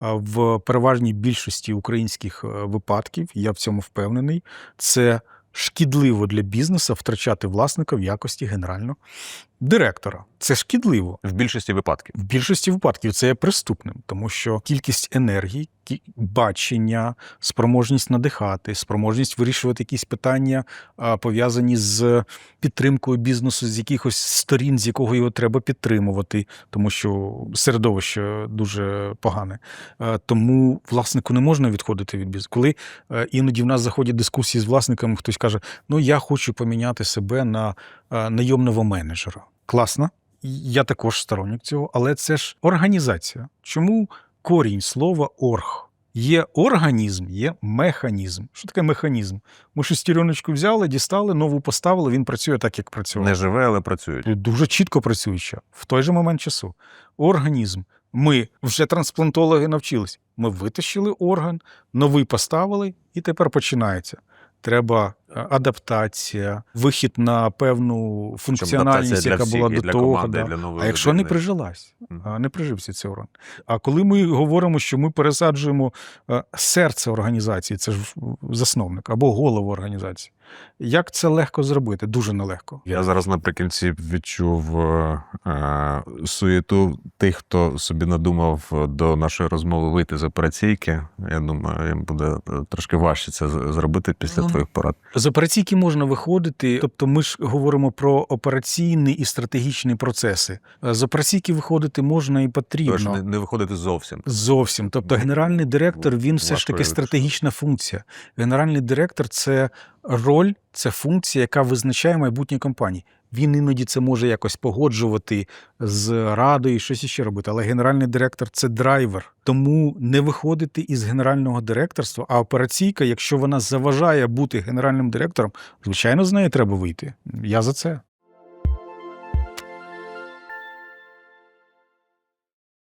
в переважній більшості українських е, випадків, я в цьому впевнений, це шкідливо для бізнесу втрачати власника в якості генерального директора. Це шкідливо. В більшості випадків. В більшості випадків це є преступним, тому що кількість енергії, бачення, спроможність надихати, спроможність вирішувати якісь питання, пов'язані з підтримкою бізнесу з якихось сторін, з якого його треба підтримувати, тому що середовище дуже погане. Тому власнику не можна відходити від бізнесу. Коли іноді в нас заходять дискусії з власниками, хтось каже: Ну я хочу поміняти себе на найомного менеджера. Класно. Я також сторонник цього, але це ж організація. Чому корінь слова орг? Є організм, є механізм. Що таке механізм? Ми шестереночку взяли, дістали, нову поставили, він працює так, як працював. Не живе, але працюють. Дуже чітко працююча в той же момент часу. Організм. Ми вже трансплантологи навчились. Ми витащили орган, новий поставили, і тепер починається. Треба адаптація, вихід на певну функціональність, яка для була до для того. команди, да. для нової А якщо не прижилась, не прижився цей орган. А коли ми говоримо, що ми пересаджуємо е, серце організації, це ж засновник або голову організації. Як це легко зробити? Дуже нелегко. Я зараз наприкінці відчув е, е, суєту тих, хто собі надумав до нашої розмови вийти з операційки. Я думаю, їм буде е, трошки важче це зробити після Ну, твоїх порад. З операційки можна виходити, тобто ми ж говоримо про операційні і стратегічні процеси. Е, З операційки виходити можна і потрібно. Тож не, не виходити зовсім. Зовсім. Тобто, генеральний директор він все ж таки стратегічна функція. Генеральний директор це роль, це функція, яка визначає майбутнє компанії. Він іноді це може якось погоджувати з радою, щось іще робити. Але генеральний директор це драйвер. Тому не виходити із генерального директорства, а операційка, якщо вона заважає бути генеральним директором, звичайно, з неї треба вийти. Я за це.